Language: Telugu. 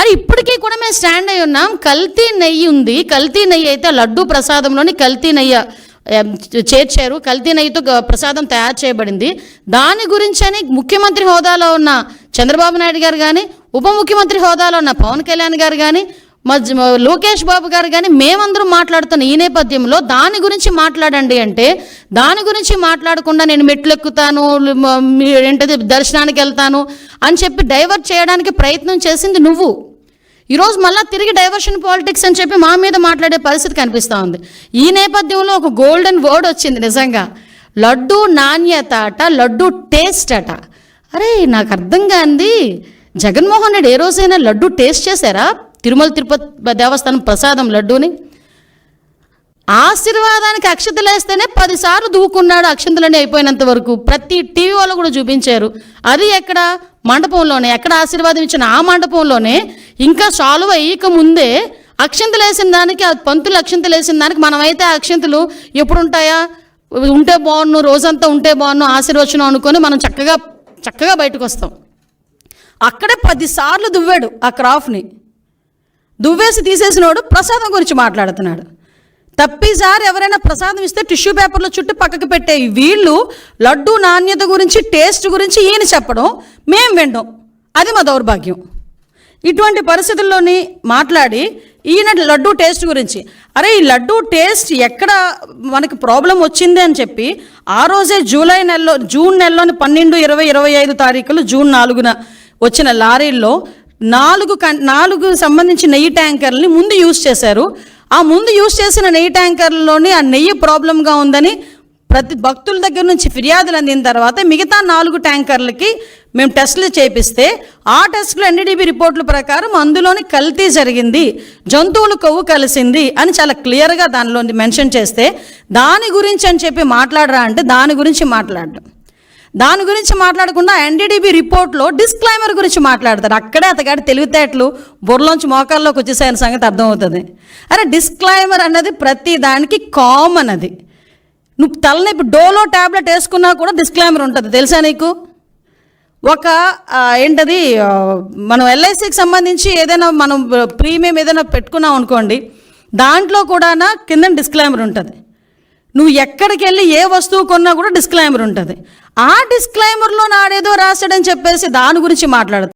అది ఇప్పటికీ కూడా మేము స్టాండ్ అయి ఉన్నాం. కల్తీ నెయ్యి ఉంది. కల్తీ నెయ్యి అయితే లడ్డు ప్రసాదంలోని కల్తీ నెయ్యి చేర్చారు. కల్తీ నెయ్యితో ప్రసాదం తయారు చేయబడింది. దాని గురించని ముఖ్యమంత్రి హోదాలో ఉన్న చంద్రబాబు నాయుడు గారు కానీ ఉప ముఖ్యమంత్రి హోదాలో ఉన్న పవన్ కళ్యాణ్ గారు కానీ లోకేష్ బాబు గారు కానీ మేమందరం మాట్లాడుతున్న ఈ నేపథ్యంలో దాని గురించి మాట్లాడండి అంటే దాని గురించి మాట్లాడకుండా నేను మెట్లు ఎక్కుతాను మీ- ఏంటది దర్శనానికి వెళ్తాను అని చెప్పి డైవర్ట్ చేయడానికి ప్రయత్నం చేసింది నువ్వు. ఈరోజు మళ్ళీ తిరిగి డైవర్షన్ పాలిటిక్స్ అని చెప్పి మా మీద మాట్లాడే పరిస్థితి కనిపిస్తూ ఉంది. ఈ నేపథ్యంలో ఒక గోల్డెన్ వర్డ్ వచ్చింది నిజంగా. లడ్డు నాణ్యత అట లడ్డు టేస్ట్ అట. అరే నాకు అర్థం కాంది. జగన్మోహన్ రెడ్డి ఏ రోజైనా లడ్డు టేస్ట్ చేశారా? తిరుమల తిరుపతి దేవస్థానం ప్రసాదం లడ్డూని ఆశీర్వాదానికి అక్షతలు వేస్తేనే పదిసార్లు దూకున్నాడు అక్షంతులని అయిపోయినంత వరకు. ప్రతి టీవీ వాళ్ళు కూడా చూపించారు. అది ఎక్కడ? మండపంలోనే. ఎక్కడ ఆశీర్వాదం ఇచ్చిన ఆ మండపంలోనే. ఇంకా సాల్వ్ అయ్యక ముందే అక్షంతలు వేసిన దానికి ఆ పంతులు అక్షంతలు వేసిన దానికి మనమైతే ఆ అక్షంతలు ఎప్పుడు ఉంటాయా ఉంటే బాగున్ను రోజంతా ఉంటే బాగున్ను ఆశీర్వచనం అనుకొని మనం చక్కగా చక్కగా బయటకు వస్తాం. అక్కడే పదిసార్లు దువ్వాడు ఆ క్రాఫ్ని దువ్వేసి తీసేసినోడు ప్రసాదం గురించి మాట్లాడుతున్నాడు. తప్పిసారి ఎవరైనా ప్రసాదం ఇస్తే టిష్యూ పేపర్లో చుట్టూ పక్కకు పెట్టే వీళ్ళు లడ్డు నాణ్యత గురించి టేస్ట్ గురించి ఈయన చెప్పడం మేం వినడం. అది మా దౌర్భాగ్యం. ఇటువంటి పరిస్థితుల్లోని మాట్లాడి ఈయన లడ్డు టేస్ట్ గురించి అరే ఈ లడ్డు టేస్ట్ ఎక్కడ మనకి ప్రాబ్లం వచ్చింది అని చెప్పి ఆ రోజే జూలై నెలలో జూన్ నెలలోని పన్నెండు ఇరవై ఇరవై ఐదు తారీఖులు జూన్ నాలుగున వచ్చిన లారీల్లో నాలుగు కం నాలుగు సంబంధించి నెయ్యి ట్యాంకర్ని ముందు యూజ్ చేశారు. ఆ ముందు యూజ్ చేసిన నెయ్యి ట్యాంకర్లలోని ఆ నెయ్యి ప్రాబ్లంగా ఉందని ప్రతి భక్తుల దగ్గర నుంచి ఫిర్యాదులు అందిన తర్వాత మిగతా నాలుగు ట్యాంకర్లకి మేము టెస్టులు చేపిస్తే ఆ టెస్టులు ఎన్డీడీబీ రిపోర్టుల ప్రకారం అందులోని కల్తీ జరిగింది జంతువులు కొవ్వు కలిసింది అని చాలా క్లియర్గా దానిలో మెన్షన్ చేస్తే దాని గురించి అని చెప్పి మాట్లాడరా అంటే దాని గురించి మాట్లాడడం దాని గురించి మాట్లాడకుండా ఎన్డీడీబీ రిపోర్ట్లో డిస్క్లైమర్ గురించి మాట్లాడతారు అక్కడే అతగాడి తెలివితేటలు బుర్రలోంచి మోకాల్లోకి వచ్చేసాయని సంగతి అర్థమవుతుంది. అరే డిస్క్లైమర్ అన్నది ప్రతి దానికి కామన్ అది. నువ్వు తలనొప్పి డోలో ట్యాబ్లెట్ వేసుకున్నా కూడా డిస్క్లైమర్ ఉంటుంది. తెలుసా నీకు? ఒక ఏంటది మనం ఎల్ఐసికి సంబంధించి ఏదైనా మనం ప్రీమియం ఏదైనా పెట్టుకున్నాం అనుకోండి దాంట్లో కూడా కింద డిస్క్లైమర్ ఉంటుంది. నువ్వు ఎక్కడికి వెళ్ళి ఏ వస్తువు కొన్నా కూడా డిస్క్లైమర్ ఉంటుంది. ఆ డిస్క్లైమర్లో నాడేదో రాశాడని చెప్పేసి దాని గురించి మాట్లాడుతుంది